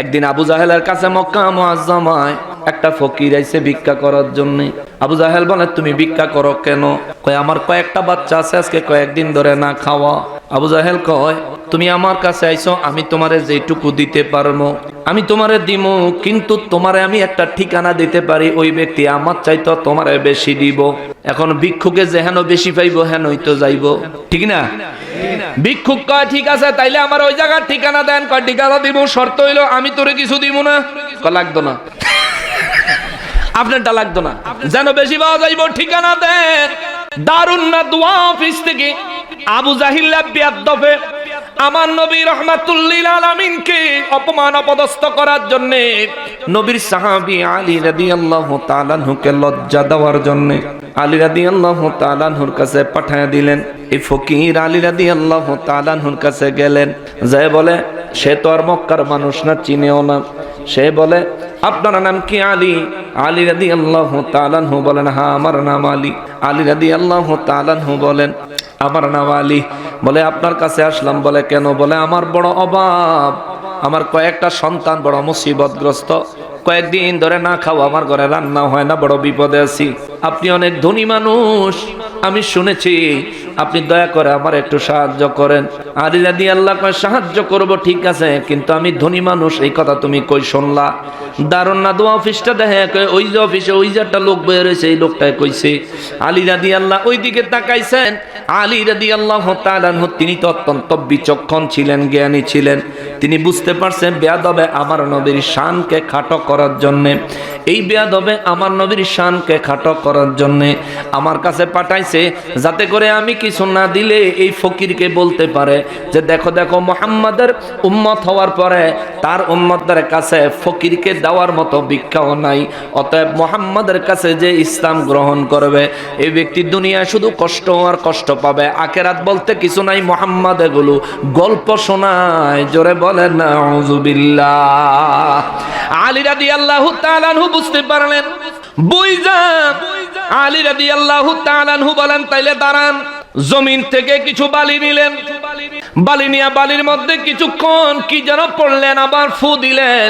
একদিন আবু জাহেলের কাছে মক্কা মোয়াজ্জমায় একটা ফকির আইছে ভিক্ষা করার জন্য। আবু জাহেল বলে, তুমি ভিক্ষা করো কেন? কয়, আমার কয়েকটা বাচ্চা আছে, আজকে কয়েকদিন ধরে না খাওয়া। আবু জাহেল কয় তুমি আমার কাছে আইছো, আমি তোমারে যেটুকু দিতে পারব। আমি তোমারে দিমু, কিন্তু তোমারে আমি একটা ঠিকানা দিতে পারি, ওই ব্যক্তি আমার চাইতো তোমারে বেশি দিব। এখন ভিক্ষুকে যে হেন বেশি পাইবো, হেনই তো যাইবো। ঠিক না? ভিক্ষুক কয়, ঠিক আছে, তাইলে আমার ওই জায়গার ঠিকানা দেন। কয় ঠিকানা দিব শর্ত হইল, আমি তোরে কিছু দিব না। লাগতো না। আপনারটা লাগতো না। যেন বেশি পাওয়া যাইব, ঠিকানা দেন। দারুণ না, দোয়া অফিস থেকে আবু জাহিল্লা বিয়াদ্দফে আমার নবী রহমাতুল্লিল আলামিনকে অপমান অপদস্থ করার জন্য, নবীর সাহাবী আলী রাদিয়াল্লাহু তাআলাহুকে লজ্জা দেওয়ার জন্য আলী রাদি রাদিয়াল্লাহু তাআলাহুর কাছে পাঠায় দিলেন। এই ফকির আলী রাদিয়াল্লাহু তাআলাহুর কাছে গেলেন। যে বলে, সে তো আর মক্কার মানুষ না, চিনেও না। সে বলে, আপনার নাম কি আলী? আলী রাদি আল্লাহ তালানহু বলেন হ্যাঁ আমার নাম আলী। আলী রাদি আল্লাহ তালানহু বলেন, আমার নাম আলী। বলে, আপনার কাছে আসলাম বলে কেন? বলে, আমার বড় অভাব। আমার কয়েকটা সন্তান বড় মুসিবতগ্রস্ত। কয়েকদিন ধরে না খাও আমার ঘরে রান্না হয় না, বড় বিপদে আছি। আপনি অনেক ধনী মানুষ। আমি শুনেছি, আপনি দয়া করে আমার একটু সাহায্য করেন। আলী রাদি আল্লাহ সাহায্য করব, ঠিক আছে, কিন্তু আমি ধনী মানুষ, এই কথা তুমি কই শুনলা? দারুণ না, দোয়া অফিসটা দেখে ওই যে অফিসে ওই যে একটা লোক বের হয়েছে এই লোকটাই কইছে, আলী রাদি আল্লাহ ওই দিকে তাকাইছেন, আলী রাদি আল্লাহ তিনি তো অত্যন্ত বিচক্ষণ ছিলেন, জ্ঞানী ছিলেন। তিনি বুঝতে পারছেন বেয়াদবে আমার নবীর শানকে খাটো করার জন্যে। এই বেয়াদবে আমার নবীর শানকে খাটো করার জন্যে আমার কাছে পাঠাইছে, যাতে করে আমি কিছু না দিলে এই ফকিরকে বলতে পারে যে, দেখো দেখো, মোহাম্মদের উম্মত হওয়ার পরে তার উম্মতদের কাছে ফকিরকে দেওয়ার মতো ভিক্ষাও নাই। অতএব মোহাম্মদের কাছে যে ইসলাম গ্রহণ করবে, এই ব্যক্তি দুনিয়ায় শুধু কষ্ট আর কষ্ট পাবে। আকেরাত বলতে কিছু নাই মোহাম্মদ এগুলো। গল্প শোনায়, জোরে বলে না আলী রাদি আল্লাহ তালানহু বুঝতে পারলেন। আলী রাদি আল্লাহ তালানহু বলেন, তাইলে দাঁড়ান। জমিন থেকে কিছু বালি নিলেন। বালি নিয়ে বালির মধ্যে কিছুক্ষণ কি যেন পড়লেন, আবার ফু দিলেন।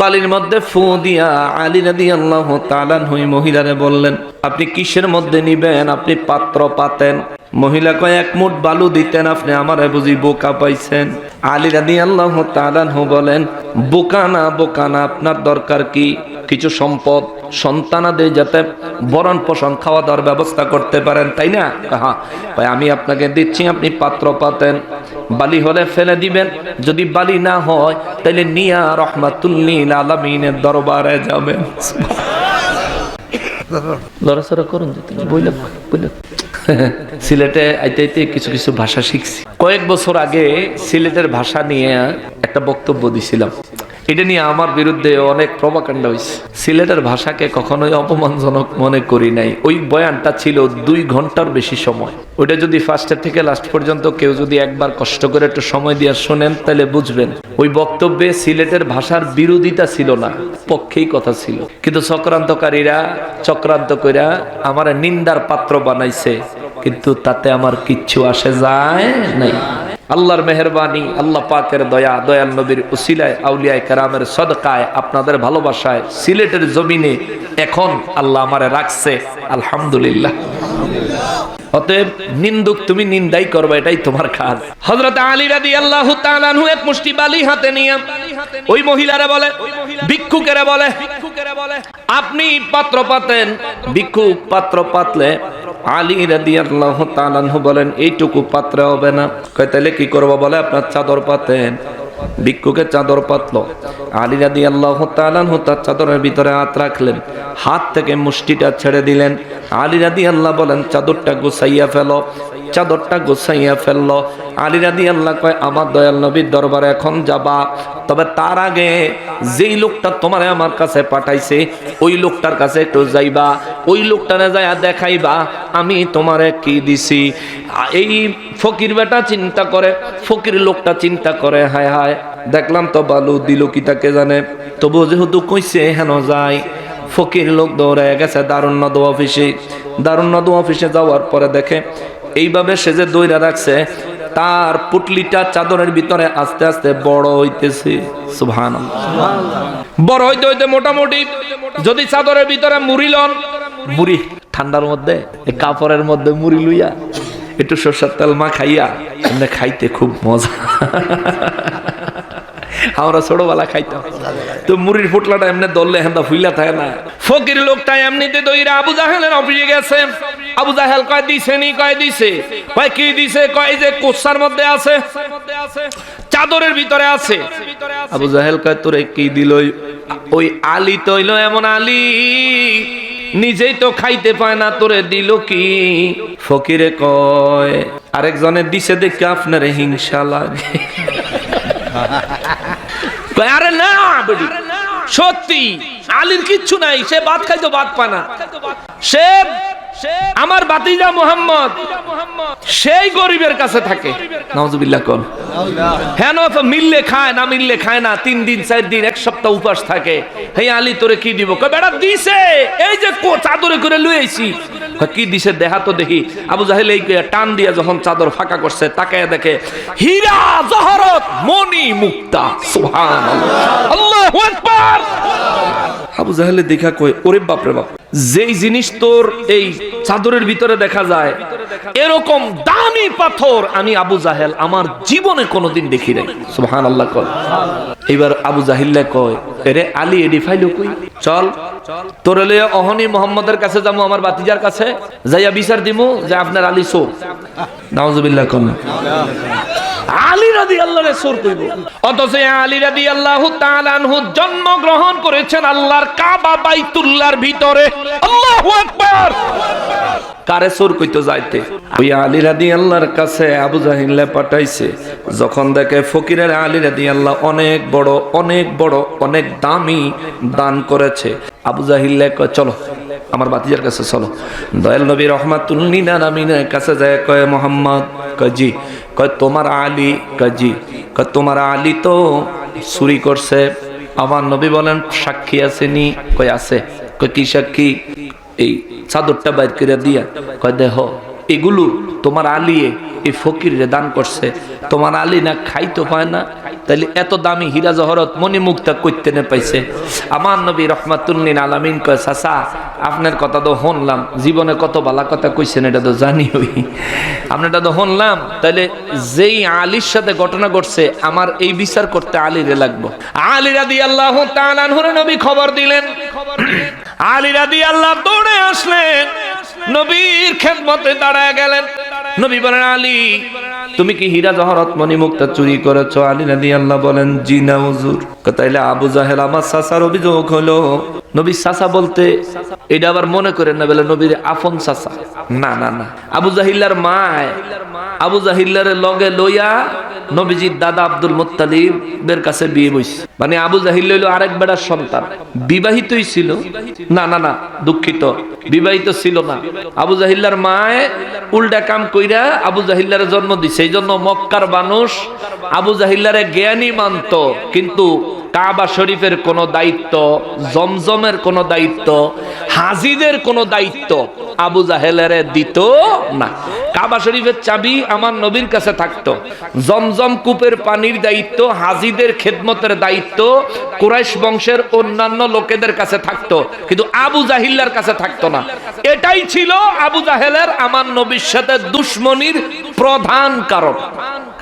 বালির মধ্যে ফু দিয়া আলী রাদি আল্লাহ তালান হই মহিলারে বললেন, আপনি কিসের মধ্যে নিবেন? আপনি পাত্র পাতেন। মহিলা কয়, এক মুঠ বালু দিতেন আপনি, আমারে বুঝি বোকা পাইছেন? আলী রাদি আল্লাহ তালানহু বলেন, বোকা না বোকা না, আপনার দরকার কি? কিছু সম্পদ, সন্তানাদের যাতে বরণ পোষণ, খাওয়া দাওয়ার ব্যবস্থা করতে পারেন, তাই না? হ্যাঁ ভাই, আমি আপনাকে দিচ্ছি, আপনি পাত্র পাতেন। বালি হলে ফেলে দিবেন, যদি বালি না হয় তাহলে নিয়া রহমাতুল্লিল আলমিনের দরবারে যাবেন। লড়াচড়া করুন বইলে বইলে সিলেটে আইতে আইতে কিছু কিছু ভাষা শিখছি। কয়েক বছর আগে সিলেটের ভাষা নিয়ে একটা বক্তব্য দিছিলাম। এটা নিয়ে আমার বিরুদ্ধে অনেক প্রবাকাণ্ড হয়েছে সিলেটের ভাষাকে কখনোই অপমানজনক মনে করি নাই। ওই বয়ানটা ছিল দুই ঘণ্টার বেশি সময়। ওইটা যদি ফার্স্টের থেকে লাস্ট পর্যন্ত কেউ যদি একবার কষ্ট করে একটু সময় দিয়ে শোনেন, তাহলে বুঝবেন, ওই বক্তব্যে সিলেটের ভাষার বিরোধিতা ছিল না, পক্ষেই কথা ছিল। কিন্তু চক্রান্তকারীরা, চক্রান্ত কইরা আমার নিন্দার পাত্র বানাইছে, কিন্তু তাতে আমার কিচ্ছু আসে যায় নাই। আল্লাহর মেহরবানি, আল্লাহ পাকের দয়া, দয়াল নবীর উসিলায়, আউলিয়ায় কারামের সদকায়, আপনাদের ভালোবাসায়, সিলেটের জমিনে এখন আল্লাহ আমারে রাখছে, আলহামদুলিল্লাহ। অতএব নিন্দুক তুমি নিন্দাই করবে, এটাই তোমার কাজ। হযরত আলী রাদিয়াল্লাহু তাআলা এক মুষ্টি বালি হাতে নিয়ে, ওই মহিলারে বলে, ভিক্ষুকেরে বলে আপনি পাত্র পাতেন। ভিক্ষুক পাত্র পাতলে আলী বলেন, এইটুকু পাত্রে হবে না। তাহলে কি করব? বলে, আপনার চাদর পাতেন। ভিক্ষুকে চাদর পাতলো। আলী রাদি আল্লাহ তালানহু তার চাদরের ভিতরে হাত রাখলেন। হাত থেকে মুষ্টিটা ছেড়ে দিলেন। আলী রাদি আল্লাহ বলেন, চাদরটা গুছাইয়া ফেলো। চাদরটা গুছাইয়া ফেলল। আলী রাদি আল্লাহ কয়, আমার দয়াল নবীর দরবারে এখন যাবা। তবে তার আগে যেই লোকটা তোমারে আমার কাছে পাঠাইছে, ওই লোকটার কাছে একটু যাইবা। ওই লোকটারে যাইয়া দেখাইবা, আমি তোমারে কি দিছি। এই ফকির বেটা চিন্তা করে, ফকির লোকটা চিন্তা করে, হায় হায়, দেখলাম তো বালু দিল কি তাকে জানে। তবু যেহেতু কইছে, হেন যায় ফকির লোক দৌড়ে গেছে দারুণ নদ অফিসে। দারুণ নদ অফিসে যাওয়ার পরে দেখে এইভাবে সে যে দইরা রাখছে, তার পুটলিটা চাদরের ভিতরে আস্তে আস্তে বড় হইতেছে। সুভান বড় হইতে হইতে মোটামুটি যদি চাদরের ভিতরে মুড়ি লন, মুড়ি ঠান্ডার মধ্যে কাপড়ের মধ্যে মুড়ি লইয়া, একটু সর্ষের তেল মা খাইয়া খাইতে খুব মজা। আমরা ছোটবেলা খাইতাম। তো মুড়ির ফুটলাটা এমনি দললে হেন্দা ফুইলা থাকে না। ফকির লোকটা এমনিতে দইরা আবু জাহেলের অফিসে গেছে। আবু জাহেল কয় দিছে নি? কয় দিছে। কয় কি দিছে? কয় যে কোসার মধ্যে আছে। চাদরের ভিতরে আছে। আবু জাহেল কয় তোরে কি দিল ওই আলী তৈল এমন আলী। নিজেই তো খাইতে পায় না তোরে দিল কি? ফকিরে কয় আরেকজনের দিছে দেখে আপনার হিংসা লাগে। আরে না সত্যি আলীর কিচ্ছু নাই সে ভাত খাইতো ভাত পায় না। সে আমার বাতিজা মোহাম্মদ সেই গরিবের কাছে থাকে। নওয়াজুবিল্লাহ কোন। হ্যাঁ তো মিললে খায় না মিললে খায় না তিন দিন চার দিন এক সপ্তাহ উপাস থাকে। হে আলী তোরে কি দিব? বেটা দিছে এই যে চাদরে করে কয়, কি দিছে? দেহা তো দেখি। আবু জাহেল এই টান দিয়া যখন চাদর ফাঁকা করছে, তাকায় দেখে, হীরা জহরত মনি মুক্তা, সুবহানাল্লাহ। আল্লাহু আকবার! আবু জাহেলে দেখা কয়, ওরে বাপ রে বাপ। যেই জিনিস তোর এই চাদরের ভিতরে দেখা যায়, এরকম দামি পাথর আমি আবু জাহেল আমার জীবনে কোনোদিন দেখি নাই। সুবহান আল্লাহ কয়। এইবার আবু জাহিল্লা কয়, এরে আলী, এডি ফাইলো কই? চল, তোর লইয়া অহনি মোহাম্মদের কাছে যাব আমার বাতিজার কাছে। যাইয়া বিচার দিমু যে আপনার আলী সো নাউজুবিল্লাহ কোন আলী রাদি আল্লাহরে সুর কইব। অথচ আলী রাদি আল্লাহ তাআলাহু জন্ম গ্রহণ করেছেন আল্লাহর কাবা বাইতুল্লাহর ভিতরে। আল্লাহু আকবার! কারে সুর কইতো যাইতে? ওই আলী রাদি আল্লাহর কাছে আবু জাহিল্লা পাঠাইছে, যখন দেখে ফকিরের আলী রাদি আল্লাহ অনেক বড় অনেক বড়, অনেক দামি দান করেছে। আবু জাহিল্লা চলো, আমার বাতিজার কাছে চলো। দয়াল নবী রহমাতুল্লিন আমিনের কাছে যায় কয়, মোহাম্মদ, কয়, জি। কয়, তোমার আলী কয় জি কয়, তোমার আলী তো চুরি করছে। আমার নবী বলেন, সাক্ষী আসেনি। কয়, আছে। কয়, কি সাক্ষী? এই চাদরটা বাইর করে দিয়া কয় দেহ এগুলো তোমার আলিয়ে, এই ফকিরে দান করছে। তোমার আলী না খাইতে পায় না তাইলে এত দামি হীরা জহরত মনি মুক্তা করতে নে পাইছে। আমার নবী রহমাতুল্লিন আলামিন কয়, চাচা, আপনার কথা তো শুনলাম, জীবনে কত বালা কথা কইছেন, এটা তো জানি হই আপনারটা তো শুনলাম, তাইলে যেই আলীর সাথে ঘটনা ঘটছে, আমার এই বিচার করতে আলীরে লাগবো। আলী রাদি আল্লাহ তাআলাহুর নবী খবর দিলেন। আলী রাদি আল্লাহ দৌড়ে আসলেন, নবীর খেদমতে দাঁড়ায় গেলেন। নবী বলেন, আলী, তুমি কি হীরা জহরত মণি মুক্তা চুরি করেছ? আলী রাদিয়াল্লাহ বলেন, জি না, হুজুর। তাইলে আবু জাহেল আমার সাসার অভিযোগ হলো, নবী সাসা বলতে, এটা আবার মনে করেন না বলে নবীর আফন সাসা। না না না। আবু জাহিল্লার মায়, আবু জাহিল্লার লগে লইয়া নবীজির দাদা আব্দুল মুত্তালিবের কাছে বিয়ে বইছে। মানে আবু জাহিল হইল আরেক বেড়ার সন্তান। বিবাহিতই ছিল। না না না, দুঃখিত। বিবাহিত ছিল না। আবু জাহিল্লার মায় উল্টা কাম কইরা আবু জাহিল্লারে জন্ম দিছে। এই জন্য মক্কার মানুষ আবু জাহিল্লারে জ্ঞানী মানত। কিন্তু কাবা শরীফের কোন দায়িত্ব, জমজমের কোন দায়িত্ব, হাজিদের কোন দায়িত্ব আবু জাহেলের দিত না। কাবা শরীফের চাবি আমার নবীর কাছে থাকতো। জমজম কূপের পানির দায়িত্ব, হাজিদের খেদমতের দায়িত্ব, কুরাইশ বংশের অন্যান্য লোকেদের কাছে থাকতো, কিন্তু আবু জাহিল্লার কাছে থাকতো না। এটাই ছিল আবু জাহেলের আমার নবীর সাথে দুশ্মনির প্রধান কারণ।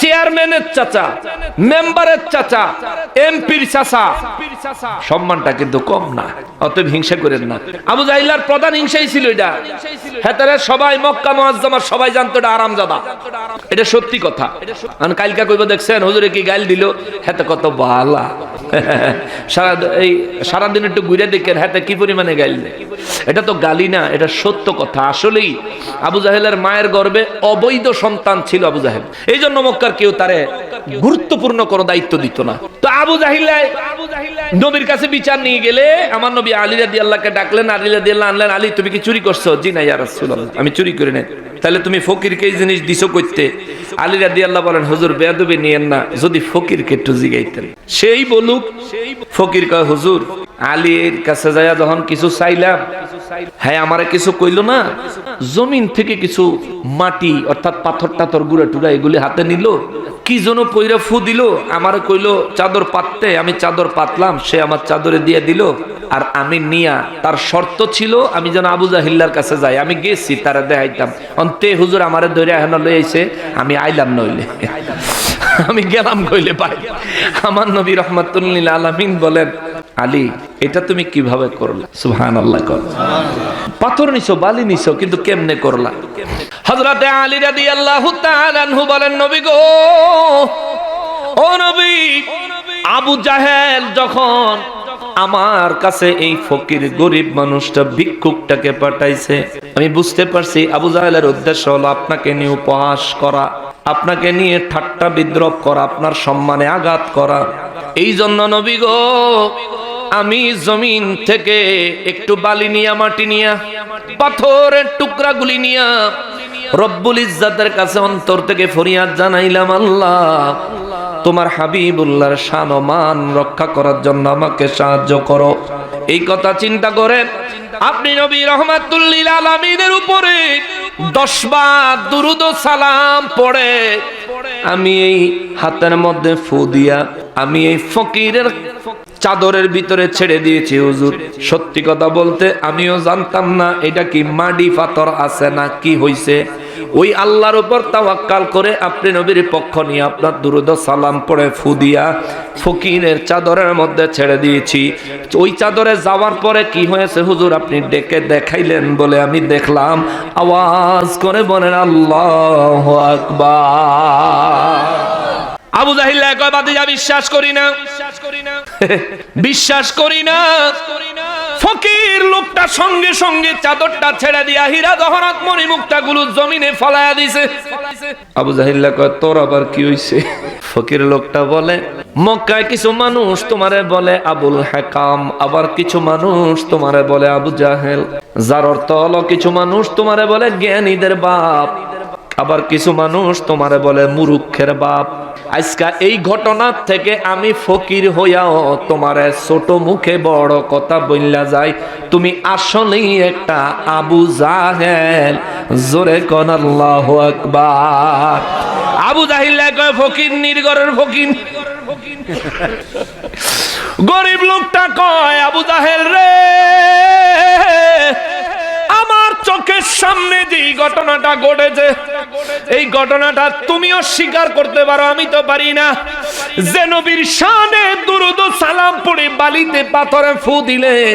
চেয়ারম্যানের চাচা, মেম্বারের চাচা, এমপির চাচা। সম্মানটা কিন্তু কম না, অতএব হিংসা করেন না। আবু জাহিলার প্রধান হিংসাই ছিল এটা। হেতারে সবাই মক্কা মুআজ্জামার সবাই জানতো এটা আরামজাদা। এটা সত্যি কথা। আমি কালকা কইব, দেখছেন, হুজুরে কি গাইল দিল? হেতে কত বালা। সারা এই সারাদিন একটু ঘুরে দেখেন, হাতে কি পরিমাণে গাইল দেয়। এটা তো গালি না, এটা সত্য কথা। আসলেই আবু জাহেলের মায়ের গর্বে অবৈধ সন্তান ছিল আবু জাহেল। এই জন্য মক্কার কেউ তারে গুরুত্বপূর্ণ কোনো দায়িত্ব দিত না। তো আবু জাহিল্লায় নবীর কাছে বিচার নিয়ে গেলে আমার নবী আলী রাদি ডাকলেন, আলী রাদি আনলেন, আলী, তুমি কি চুরি করছ? জি না ইয়ার আমি চুরি করি নাই। তাহলে তুমি ফকিরকে এই জিনিস দিছো করতে আলী রাদি আল্লাহ বলেন হুজুর বেয়াদবি নিয়েন না, যদি ফকিরকে একটু জিগাইতেন। সেই বলুক, ফকির কয়, হুজুর, আলীর কাছে যায় যখন কিছু চাইলাম হ্যাঁ আমারে কিছু কইলো না? জমিন থেকে কিছু মাটি, অর্থাৎ পাথর টাথর গুড়া টুড়া এগুলি হাতে নিল, কি যেন পইরা ফু দিল, আমার কইলো, চাদর পাততে, আমি চাদর পাতলাম, সে আমার চাদরে দিয়ে দিল, আর আমি নিয়া, তার শর্ত ছিল, আমি যেন আবু জাহিল্লার কাছে যাই, আমি গেছি, তারা দেখাইতাম। অন্তে হুজুর আমারে ধরে এখন লই আইছে, আমি আইলাম নইলে। আমি গেলাম কইলে পাই। আমার নবী রহমাতুল্লিল আলামিন বলেন, আলী, এটা তুমি কীভাবে করলা? সুহান আল্লাহ কর। পাথর নিছো, বালি নিছো, কিন্তু কেমনে করলা? হজরতে আলী রাদি আল্লাহ বলেন, নবী গো, ও নবী, আবু জাহেল যখন আমার কাছে এই ফকির গরিব মানুষটা ভিক্ষুকটাকে পাঠাইছে। আমি বুঝতে পারছি, আবু জাহেলের উদ্দেশ্য হলো আপনাকে নিয়ে উপহাস করা, আপনাকে নিয়ে ঠাট্টা বিদ্রোপ করা, আপনার সম্মানে আঘাত করা। এই জন্য নবী গো, আমি জমিন থেকে একটু বালি নিয়া, মাটি নিয়া, পাথরের টুকরা গুলি নিয়া, রব্বুল ইজ্জাতের কাছে অন্তর থেকে ফরিয়াদ জানাইলাম, আল্লাহ। তোমার হাবিবুল্লাহর শান মান রক্ষা করার জন্য আমাকে সাহায্য করো। এই কথা চিন্তা করে আপনি নবী রহমাতুল্লিল আলমিনের উপরে দশ বার দুরুদ সালাম পড়ে। আমি এই হাতের মধ্যে ফু দিয়া, আমি এই ফকিরের চাদরের ভিতরে ছেড়ে দিয়েছি, হুজুর। সত্যি কথা বলতে আমিও জানতাম না এটা কি মাডি পাথর আছে না কি হইছে। ওই আল্লাহর উপর তাওয়াক্কাল করে আপনি নবীর পক্ষ নিয়ে আপনার দুরুদ সালাম পড়ে ফুদিয়া ফকিরের চাদরের মধ্যে ছেড়ে দিয়েছি। ওই চাদরে যাওয়ার পরে কি হয়েছে হুজুর? আপনি ডেকে দেখাইলেন বলে আমি দেখলাম। আওয়াজ করে বলেন আল্লাহ আকবার। আবু জাহিল্লা কয় বাদিজা বিশ্বাস করি না। বিশ্বাস করি না। ফকির লোকটা সঙ্গে সঙ্গে চাদরটা ছেড়ে দিয়া হীরা দহরাত মণি মুক্তা গুলো জমিনে ফলায়া দিছে। আবু জাহিল্লা কয় তোর আবার কি হইছে? ফকির লোকটা বলে, মক্কায় কিছু মানুষ তোমারে বলে আবুল হাকাম, আবার কিছু মানুষ তোমারে বলে আবু জাহেল। যার অর্থ হলো, কিছু মানুষ তোমারে বলে জ্ঞানীদের বাপ। আবার কিছু মানুষ তোমারে বলে মুরুক্ষের বাপ। আজকা এই ঘটনার থেকে আমি ফকির হইয়াও তোমারে ছোট মুখে বড় কথা বললা যায় তুমি আসলেই একটা আবু জাহেল, জোরে কন আল্লাহ আকবার। আবু জাহিল্লা কয়, ফকির নির্গরের ফকির। গরিব লোকটা কয়, আবু জাহেল রে চোখের সামনে যে এই ঘটনাটা ঘটেছে, এই ঘটনাটা তুমিও স্বীকার করতে পারো, আমি তো পারি না। যে নবীর শানে দুরুদ সালাম পড়ে বালিতে পাথরে ফু দিলেন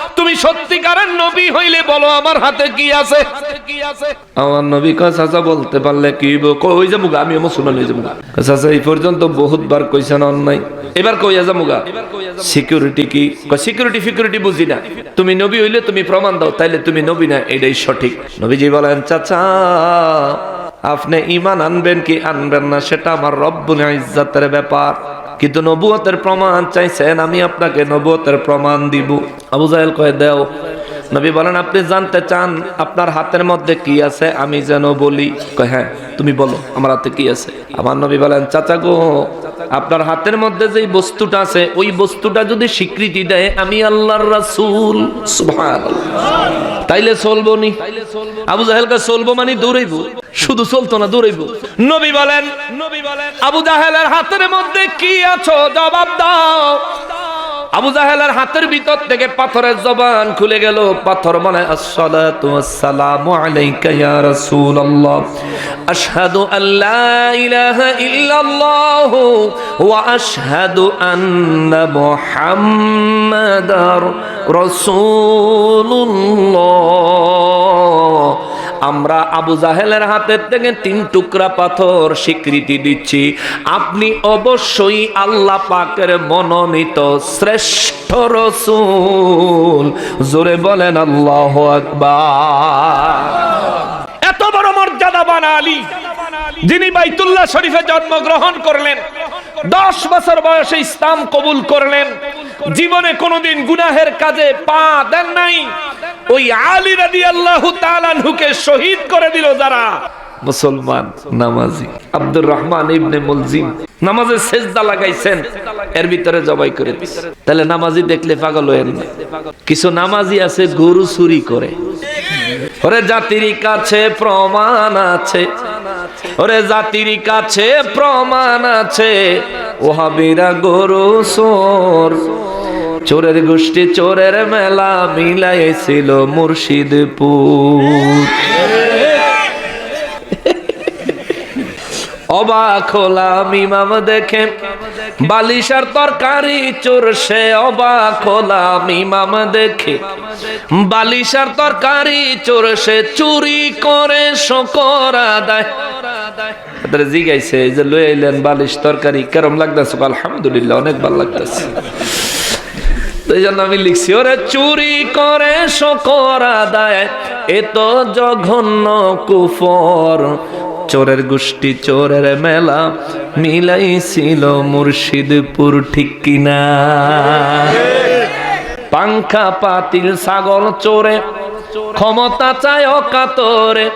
তুমি সত্যিকারের নবী হইলে বলো, আমার হাতে কি আছে? আমার নবী কয়, চাচা, বলতে পারলে কি কই যে মুগা আমি মুসলমান হয়ে যাব চাচা, এই পর্যন্ত বহুতবার কইছেন অন্যায়। এবার কইয়া যা মুগা সিকিউরিটি কি? সিকিউরিটি ফিকিউরিটি বুঝি না। তুমি নবী হইলে তুমি প্রমাণ দাও, তাইলে তুমি নবী না, এটাই সঠিক। নবীজি বলেন, চাচা, আপনি ইমান আনবেন কি আনবেন না, সেটা আমার রব্বুল ইজ্জাতের ব্যাপার। কিন্তু নবুয়তের প্রমাণ চাইছেন আমি আপনাকে নবুয়তের প্রমাণ দিব। আবু জাহেল কয়ে দেও। নবী বলেন, আপনি জানতে চান আপনার হাতের মধ্যে কি আছে? আমি যেন বলি। হ্যাঁ তুমি বলো, আমার হাতে কি আছে? আমার নবী বলেন, চাচা গো, আপনার হাতের মধ্যে যে বস্তুটা আছে, ওই বস্তুটা যদি স্বীকৃতি দেয়, আমি আল্লাহর রাসূল। সুবহানাল্লাহ। তাইলে চলবো নি? আবু জাহেলকে চলবো মানে দৌড়াইবো? শুধু চলতো না, দৌড়াইবো? নবী বলেন নবী বলেন, আবু জাহেলের হাতের মধ্যে কি আছো? জবাব দাও। আবু জাহেলের হাতের ভিতর থেকে পাথরের জবান খুলে গেল। পাথর বলে আসসালাতু ওয়াসসালামু আলাইকা ইয়া রাসূলুল্লাহ। আশহাদু ইল্লাল্লাহ ওয়া আশহাদু আন্না মুহাম্মাদার রাসূলুল্লাহ। আমরা আবু জাহেলের হাতের থেকে তিন টুকরা পাথর স্বীকৃতি দিচ্ছি। আপনি অবশ্যই আল্লাহ পাকের মনোনীত শ্রেষ্ঠ রসুল। জোরে বলেন, আল্লাহ আকবার। এত বড় মর্যাদাবান আলী, যিনি বাইতুল্লাহ শরীফে জন্মগ্রহণ করলেন, দশ বছর বয়সে ইসলাম কবুল করলেন, জীবনে কোনোদিন গুনাহের কাজে পা দেন নাই। ওই আলী রাদি আল্লাহ তালানহুকে শহীদ করে দিল যারা। মুসলমান, নামাজি। আব্দুর রহমান ইবনে মুলজিম নামাজে সেজদা লাগাইছেন, এর ভিতরে জবাই করে তাহলে নামাজি দেখলে পাগল হয়েন না কিছু নামাজি আছে, গরু চুরি করে। ওরে জাতির কাছে প্রমাণ আছে। ওরে জাতির কাছে প্রমাণ আছে। ওহাবিরা গরু সোর চোরের গোষ্ঠী চোরের মেলা মিলাইছিল মুর্শিদপুর। অবাক হলাম ইমাম দেখে, বালিশার তরকারি চোর, সে অবাক হলাম ইমাম দেখে। বালিশার তরকারি চোর, সে চুরি করে শকর আদায়। জিগাইছে যে লয়ে এলেন বালিশ তরকারি, কেরম লাগতেছে? আলহামদুলিল্লাহ, অনেক ভালো লাগতেছে। এই জন্য আমি লিখছি, ওরে চুরি করে শকর আদায়, এ তো জঘন্য কুফর। চোরের গোষ্ঠী, চোরের মেলা মিলাইছিল মুর্শিদপুর ঠিক কিনা। পাংখা, পাতিল, ছাগল, চোরে ক্ষমতা চায় অকাতরে।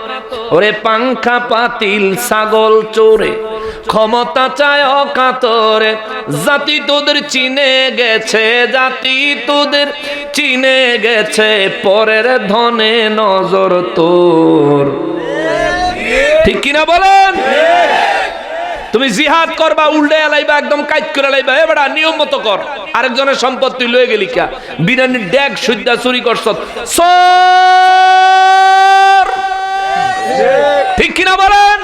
ওরে পাংখা, পাতিল, ছাগল, চোরে ক্ষমতা চায় অকাতরে। জাতি তোদের চিনে গেছে, জাতি তোদের চিনে গেছে, পরের ধনে নজর তোর। ঠিক কিনা বলেন? তুমি জিহাদ করবা, উল্টে লাইবা একদম কাজ করে লাইবা এবার নিয়ম মতো কর। আরেকজনের সম্পত্তি লয়ে গেলি কা? বিরিয়ানির ড্যাগ সুদ্ধা চুরি করছ। ঠিক কিনা বলেন?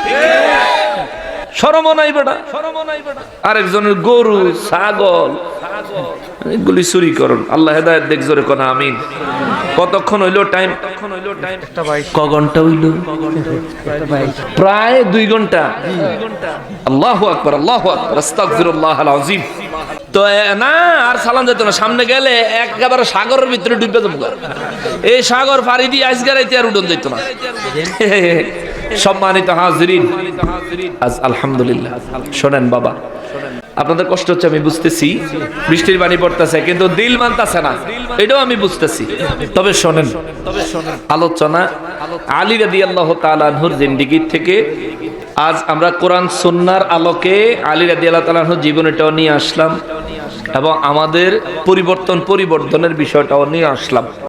সরম নাই বেটা। আরেকজনের গরু, ছাগল, এগুলি চুরি করুন। আল্লাহ হেদায়ত দেখ জোরে কোনা, আমিন। কতক্ষণ হইল টাইম ক ঘণ্টা হইল? প্রায় দুই ঘণ্টা। আল্লাহ আকবর আল্লাহ আকবর। আস্তাগফিরুল্লাহ আল আযীম। তো না, আর সালাম যেত না। সামনে গেলে একেবারে সাগরের ভিতরে ডুবে যাব। এই সাগর পাড়ি দিয়ে আজগারাইতে আর উডন যেত না। সম্মানিত হাজরিন, আজ আলহামদুলিল্লাহ। শোনেন বাবা, আপনাদের কষ্ট হচ্ছে, আমি বুঝতেছি। বৃষ্টির বাণী পড়তেছে, কিন্তু দিল মানতেছে না। এটাও আমি বুঝতেছি। তবে শোনেন, আলোচনা আলী রাদি আল্লাহ তালানহুর জিন্দিগির থেকে আজ আমরা কোরআন সুন্নার আলোকে আলী রাদি আল্লাহ তালানহুর জীবনীটাও নিয়ে আসলাম এবং আমাদের পরিবর্তন পরিবর্তনের বিষয়টাও নিয়ে আসলাম।